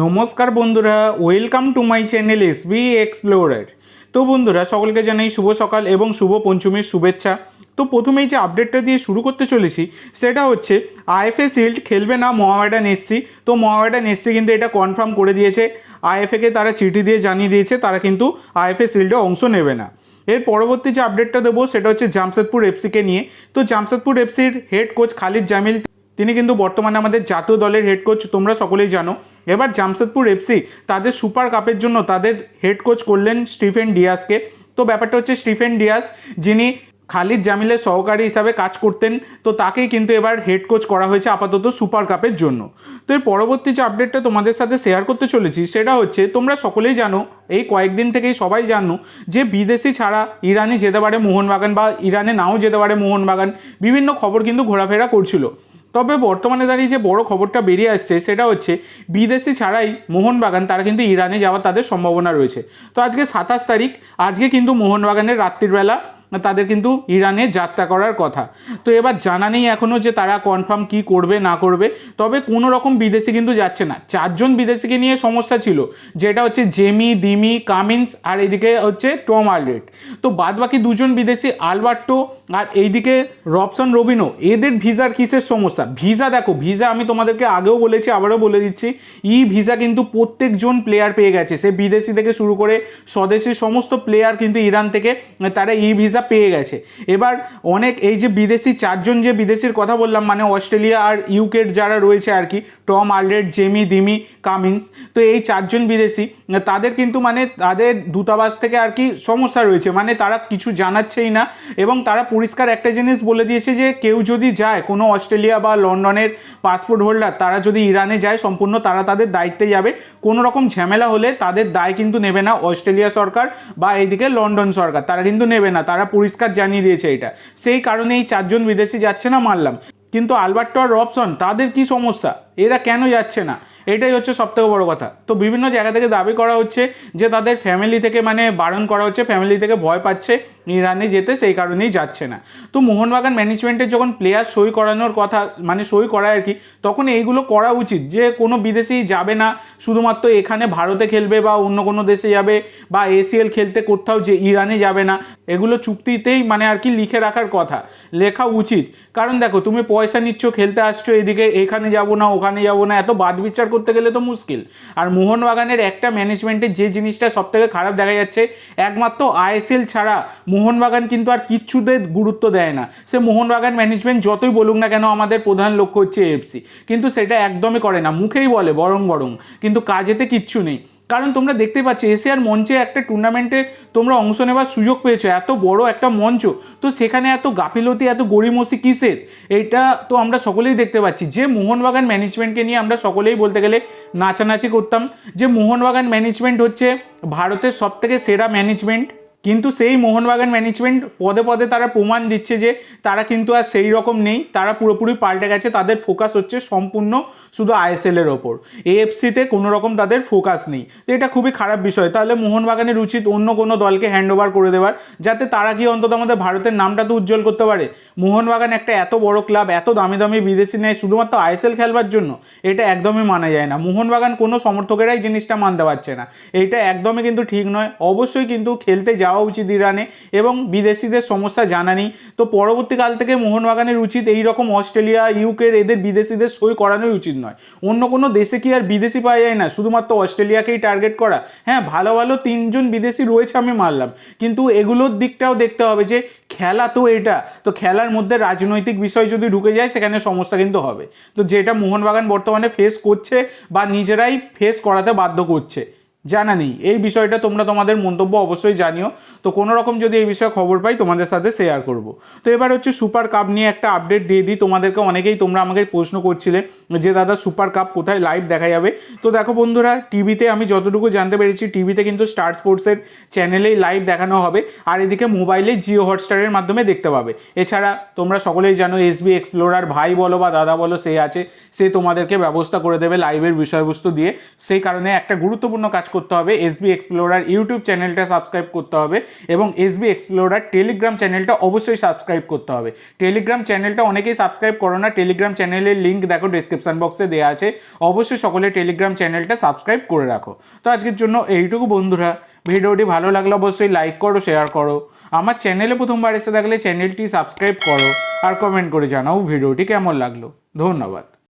নমস্কার বন্ধুরা welcome to my channel S B explorer তো বন্ধুরা, সকলকে জানাই শুভ সকাল এবং শুভ পঞ্চমীর শুভেচ্ছা। তো প্রথমেই যে আপডেটটা দিয়ে শুরু করতে চলেছি, সেটা হচ্ছে আইএফএ শিল্ড খেলবে না মোহামেডান এসসি তো মোহামেডান এসসি কিন্তু এটা কনফার্ম করে দিয়েছে। আইএফএকে তারা চিঠি দিয়ে জানিয়ে দিয়েছে, তারা কিন্তু আইএফএ শিল্ডে অংশ নেবে না। এর পরবর্তী যে আপডেটটা দেবো, সেটা হচ্ছে জামশেদপুর এফসিকে নিয়ে। তো জামশেদপুর এফসির হেড কোচ খালিদ জামিল, তিনি কিন্তু বর্তমানে আমাদের জাতীয় দলের হেড কোচ তোমরা সকলেই জানো। এবার জামশেদপুর এফসি তাদের সুপার কাপের জন্য তাদের হেড কোচ করলেন স্টিফেন ডিয়াসকে তো ব্যাপারটা হচ্ছে স্টিফেন ডিয়াস যিনি খালিদ জামিলের সহকারী হিসাবে কাজ করতেন, তো তাকেই কিন্তু এবার হেড কোচ করা হয়েছে আপাতত সুপার কাপের জন্য। তো এর পরবর্তী যে আপডেটটা তোমাদের সাথে শেয়ার করতে চলেছি, সেটা হচ্ছে তোমরা সকলেই জানো, এই কয়েকদিন থেকেই সবাই জানো, যে বিদেশি ছাড়া ইরানে যেতে পারে মোহনবাগান বা ইরানে নাও যেতে পারে মোহনবাগান, বিভিন্ন খবর কিন্তু ঘোরাফেরা করছিল। তবে বর্তমানে দাঁড়িয়ে যে বড় খবরটা বেরিয়ে আসছে সেটা হচ্ছে, বিদেশি ছাড়াই মোহনবাগান তারা কিন্তু ইরানে যাওয়ার তাদের সম্ভাবনা রয়েছে। তো আজকে সাতাশ তারিখ, আজকে কিন্তু মোহনবাগানের রাত্রিবেলা তাদের কিন্তু ইরানে যাত্রা করার কথা। তো এবার জানা নেই এখনও যে তারা কনফার্ম কি করবে, না করবে। তবে কোনো রকম বিদেশি কিন্তু যাচ্ছে না। চারজন বিদেশিকে নিয়ে সমস্যা ছিল, যেটা হচ্ছে জেমি, দিমি, কামিন্স আর এদিকে হচ্ছে টম আলরেট তো বাদ বাকি দুজন বিদেশি, আলবার্টো আর এইদিকে রবসন রবিনো, এদের ভিসার কিসের সমস্যা? ভিসা দেখো, ভিসা আমি তোমাদেরকে আগেও বলেছি, আবারও বলে দিচ্ছি, ই ভিসা কিন্তু প্রত্যেকজন প্লেয়ার পেয়ে গেছে। সে বিদেশি থেকে শুরু করে স্বদেশি সমস্ত প্লেয়ার কিন্তু ইরান থেকে, তারা ই ভিসা পেয়ে গেছে। এবার অনেক এই যে বিদেশি চারজন যে বিদেশির কথা বললাম মানে অস্ট্রেলিয়া আর ইউকের যারা রয়েছে আর কি, Tom Aldred Jamie Dimi Cummins, তো এই চারজন বিদেশি, তাদের কিন্তু মানে তাদের দূতাবাস থেকে আর কি সমস্যা রয়েছে। মানে তারা কিছু জানাচ্ছেই না এবং তারা পরিষ্কার একটা জিনিস বলে দিয়েছে যে, কেউ যদি যায়, কোনো অস্ট্রেলিয়া বা লন্ডনের পাসপোর্ট হোল্ডার, তারা যদি ইরানে যায়, সম্পূর্ণ তারা তাদের দায়িত্বে যাবে। কোনো রকম ঝামেলা হলে তাদের দায় কিন্তু নেবে না অস্ট্রেলিয়া সরকার বা এইদিকে লন্ডন সরকার, তারা কিন্তু নেবে না। তারা পরিষ্কার জানিয়ে দিয়েছে এটা। সেই কারণে এই চারজন বিদেশি যাচ্ছে না মানলাম। কিন্তু আলবার্টো আর রবসন, তাদের কি সমস্যা? এরা কেন যাচ্ছে না? এটাই হচ্ছে সবথেকে বড় কথা। তো বিভিন্ন জায়গা থেকে দাবি করা হচ্ছে যে তাদের ফ্যামিলি থেকে মানে বারণ করা হচ্ছে ফ্যামিলি থেকে ভয় পাচ্ছে। ইরানে যেতে সেই কারণেই যাচ্ছে না। তো মোহনবাগান ম্যানেজমেন্টের যখন প্লেয়ার সই করানোর কথা মানে সই করায় আর কি, তখন এইগুলো করা উচিত। যে কোনো বিদেশি যাবে না, শুধুমাত্র এখানে ভারতে খেলবে বা অন্য কোনো দেশে যাবে বা এসিএল খেলতে কোথাও যে ইরানে যাবে না, এগুলো চুক্তিতেই মানে আর কি লিখে রাখার কথা। লেখা উচিত। কারণ দেখো, তুমি পয়সা নিচ্ছ, খেলতে আসছো এদিকে, এখানে যাব না, ওখানে যাব না, এত বাদ বিচার করতে গেলে তো মুশকিল। আর মোহনবাগানের একটা ম্যানেজমেন্টের যে জিনিসটা সব থেকে খারাপ দেখা যাচ্ছে, একমাত্র আইএসএল ছাড়া মোহনবাগান কিন্তু আর কিচ্ছুতে গুরুত্ব দেয় না। সে মোহনবাগান ম্যানেজমেন্ট যতই বলুক না কেন আমাদের প্রধান লক্ষ্য হচ্ছে এফসি কিন্তু সেটা একদমই করে না, মুখেই বলে, বরং বরং। কিন্তু কাজেতে কিচ্ছু নেই। কারণ তোমরা দেখতে পাচ্ছ, এশিয়ার মঞ্চে একটা টুর্নামেন্টে তোমরা অংশ নেওয়ার সুযোগ পেয়েছ, এত বড় একটা মঞ্চ। তো সেখানে এত গাফিলতি, এত গড়িমসি কিসের? এটা তো আমরা সকলেই দেখতে পাচ্ছি। যে মোহনবাগান ম্যানেজমেন্টকে নিয়ে আমরা সকলেই বলতে গেলে নাচানাচি করতাম, যে মোহনবাগান ম্যানেজমেন্ট হচ্ছে ভারতের সবথেকে সেরা ম্যানেজমেন্ট কিন্তু সেই মোহনবাগান ম্যানেজমেন্ট পদে পদে তারা প্রমাণ দিচ্ছে যে তারা কিন্তু আর সেই রকম নেই। তারা পুরোপুরি পাল্টে গেছে, তাদের ফোকাস হচ্ছে সম্পূর্ণ শুধু আইএসএলের ওপর। এএফসিতে কোনো রকম তাদের ফোকাস নেই। তো এটা খুবই খারাপ বিষয়। তাহলে মোহনবাগানের উচিত অন্য কোনো দলকে হ্যান্ড ওভার করে দেওয়ার, যাতে তারা কি অন্তত আমাদের ভারতের নামটা তো উজ্জ্বল করতে পারে। মোহনবাগান একটা এত বড় ক্লাব এত দামি দামি বিদেশি নেয় শুধুমাত্র আইএসএল খেলবার জন্য। এটা একদমই মানা যায় না। মোহনবাগান কোনো সমর্থকেরাই জিনিসটা মানতে পারছে না। এইটা একদমই কিন্তু ঠিক নয়। অবশ্যই কিন্তু খেলতে যাওয়া উচিত ইরানে এবং বিদেশিদের সমস্যা জানা নেই। তো পরবর্তীকাল থেকে মোহনবাগানের উচিত এই রকম অস্ট্রেলিয়া, ইউকের এদের বিদেশিদের সই করানোই উচিত নয়। অন্য কোনো দেশে কি আর বিদেশি পাওয়া যায় না? শুধুমাত্র অস্ট্রেলিয়াকেই টার্গেট করা। হ্যাঁ ভালো ভালো তিনজন বিদেশি রয়েছে আমি মানলাম। কিন্তু এগুলোর দিকটাও দেখতে হবে যে খেলা তো এটা। তো খেলার মধ্যে রাজনৈতিক বিষয় যদি ঢুকে যায়, সেখানে সমস্যা কিন্তু হবে। তো যেটা মোহনবাগান বর্তমানে ফেস করছে বা নিজেরাই ফেস করাতে বাধ্য করছে। জানা নেই। এই বিষয়টা তোমরা তোমাদের মন্তব্য অবশ্যই জানিও। তো কোনো রকম যদি এই বিষয়ে খবর পাই, তোমাদের সাথে শেয়ার করব। তো এবার হচ্ছে সুপার কাপ নিয়ে একটা আপডেট দিয়ে দিই। তোমাদেরকে অনেকেই তোমরা আমাকে প্রশ্ন করছিলে যে, দাদা সুপার কাপ কোথায় লাইভ দেখা যাবে? তো দেখো বন্ধুরা, টিভিতে আমি যতটুকু জানতে পেরেছি, টিভিতে কিন্তু স্টার স্পোর্টসের চ্যানেলেই লাইভ দেখানো হবে। আর এদিকে মোবাইলে জিও হটস্টারের মাধ্যমে দেখতে পাবে। এছাড়া তোমরা সকলেই জানো এসবি এক্সপ্লোরার ভাই বলো বা দাদা বলো, সে আছে, সে তোমাদেরকে ব্যবস্থা করে দেবে লাইভের বিষয়বস্তু দিয়ে। সেই কারণে একটা গুরুত্বপূর্ণ কাজ করতে হবে এসবি এক্সপ্লোরার ইউটিউব চ্যানেলটা সাবস্ক্রাইব করতে হবে এবং এসবি এক্সপ্লোরার টেলিগ্রাম চ্যানেলটা অবশ্যই সাবস্ক্রাইব করতে হবে। টেলিগ্রাম চ্যানেলটা অনেকেই সাবস্ক্রাইব করো না টেলিগ্রাম চ্যানেলের লিঙ্ক দেখো ডিসক্রিপশন বক্সে দেওয়া আছে। অবশ্যই সকলে টেলিগ্রাম চ্যানেলটা সাবস্ক্রাইব করে রাখো। তো আজকের জন্য এইটুকু বন্ধুরা। ভিডিওটি ভালো লাগলে অবশ্যই লাইক করো শেয়ার করো। আমার চ্যানেলে প্রথমবার এসে থাকলে চ্যানেলটি সাবস্ক্রাইব করো আর কমেন্ট করে জানাও ভিডিওটি কেমন লাগল। ধন্যবাদ।